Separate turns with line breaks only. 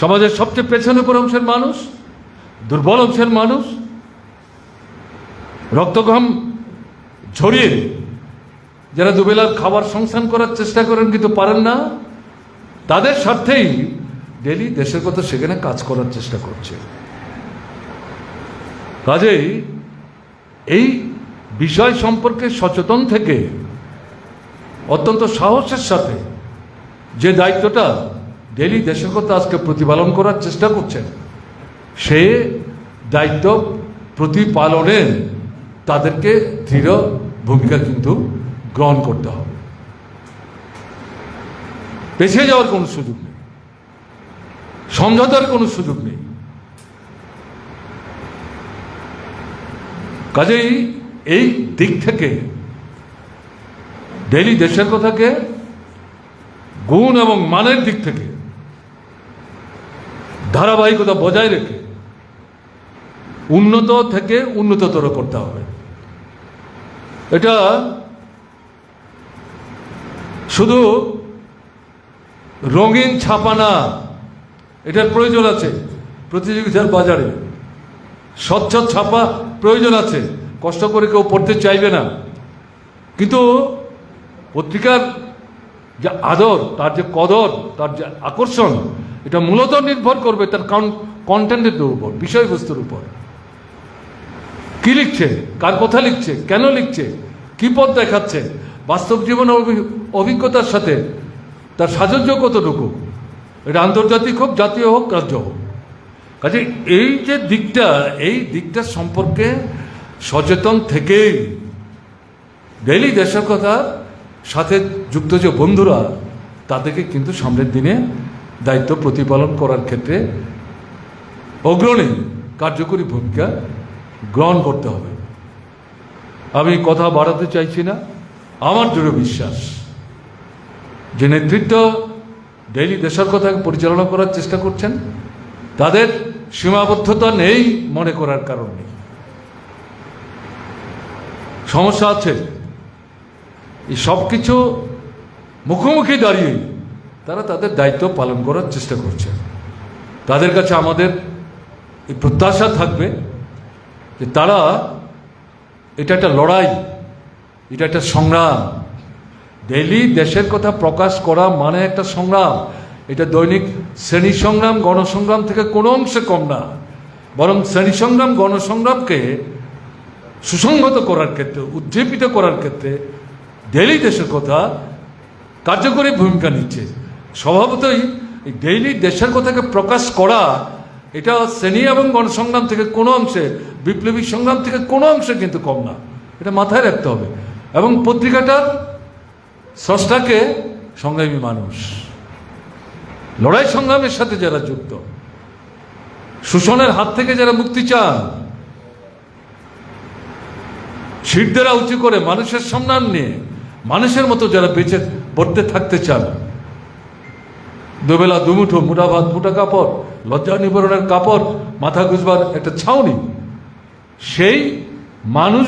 সমাজের সবচেয়ে পেছনে পর অংশের মানুষ, দুর্বল অংশের মানুষ রক্তঘাম ঝরিয়ে যারা দুবেলার খাবার সংস্থান করার চেষ্টা করেন কিন্তু পারেন না, তাদের স্বার্থেই ডেলি দেশের কথা সেখানে কাজ করার চেষ্টা করছে। কাজেই এই বিষয় সম্পর্কে সচেতন থেকে অত্যন্ত সাহসের সাথে যে দায়িত্বটা ডেলি দেশের কথা আজকে প্রতিপালন করার চেষ্টা করছেন। সে দায়িত্ব প্রতিপালনে তাদেরকে দৃঢ় ভূমিকা কিন্তু গ্রহণ করতে হবে। পেছিয়ে যাওয়ার কোনো সুযোগ নেই। সমঝোতার কোনো সুযোগ নেই। কাজেই এই দিক থেকে ডেলি দেশের কথাকে গুণ এবং মানের দিক থেকে ধারাবাহিকতা বজায় রেখে উন্নত থেকে উন্নততর করতে হবে। এটা শুধু রঙিন ছাপানা এটার প্রয়োজন আছে প্রতিযোগিতার বাজারে। স্বচ্ছ ছাপা প্রয়োজন আছে, কষ্ট করে কেউ পড়তে চাইবে না। কিন্তু পত্রিকার যে আদর, তার যে কদর, তার যে আকর্ষণ এটা মূলত নির্ভর করবে তার কন্টেন্টের উপর, বিষয়বস্তুর উপর। কি লিখছে? কার কথা লিখছে? কেন লিখছে? কি পথ দেখাচ্ছে? বাস্তব জীবনের অভি- অভিজ্ঞতার সাথে তার সাজন্য কতটুকু? এটা আন্তর্জাতিক হোক, জাতীয় হোক, রাজ্য হোক। কাজে এই যে দিকটা, এই দিকটা সম্পর্কে সচেতন থেকেই ডেলি দেশের কথা সাথে যুক্ত যে বন্ধুরা, তাদেরকে কিন্তু সামনের দিনে দায়িত্ব প্রতিপালন করার ক্ষেত্রে অগ্রণী কার্যকরী ভূমিকা গ্রহণ করতে হবে। আমি কথা বাড়াতে চাইছি না, আমার দৃঢ় বিশ্বাস যে নেতৃত্ব ডেইলি দেশের কথা পরিচালনা করার চেষ্টা করছেন, তাদের সীমাবদ্ধতা নেই মনে করার কারণ। নেই সমস্যা আছে, এই সব কিছু মুখোমুখি দাঁড়িয়ে তারা তাদের দায়িত্ব পালন করার চেষ্টা করছে। তাদের কাছে আমাদের এই প্রত্যাশা থাকবে যে তারা এটা একটা লড়াই, এটা একটা সংগ্রাম। ডেইলি দেশের কথা প্রকাশ করা মানে একটা সংগ্রাম। এটা দৈনিক শ্রেণি সংগ্রাম, গণসংগ্রাম থেকে কোনো অংশে কম না। বরং শ্রেণি সংগ্রাম, গণসংগ্রামকে সুসংহত করার ক্ষেত্রে উজ্জীবিত করার ক্ষেত্রে ডেইলি দেশের কথা কার্যকরী ভূমিকা নিচ্ছে। স্বভাবতই ডেইলি দেশের কথাকে প্রকাশ করা, এটা শ্রেণি এবং গণসংগ্রাম থেকে কোনো অংশে, বিপ্লবী সংগ্রাম থেকে কোনো অংশে কিন্তু কম না। এটা মাথায় রাখতে হবে। এবং পত্রিকাটার স্রষ্টাকে সংগ্রামী মানুষ। লড়াই সংগ্রামের সাথে যারা যুক্ত, শোষণের হাত থেকে যারা মুক্তি চান শিরদেরা উঁচু করে মানুষের সম্মান নিয়ে, মানুষের মতো যারা বেঁচে পড়তে থাকতে চান দুবেলা দুমুঠো মোটা ভাত, মোটা কাপড়, লজ্জা নিবারণের কাপড়, মাথা গুজবার একটা ছাউনি। সেই মানুষ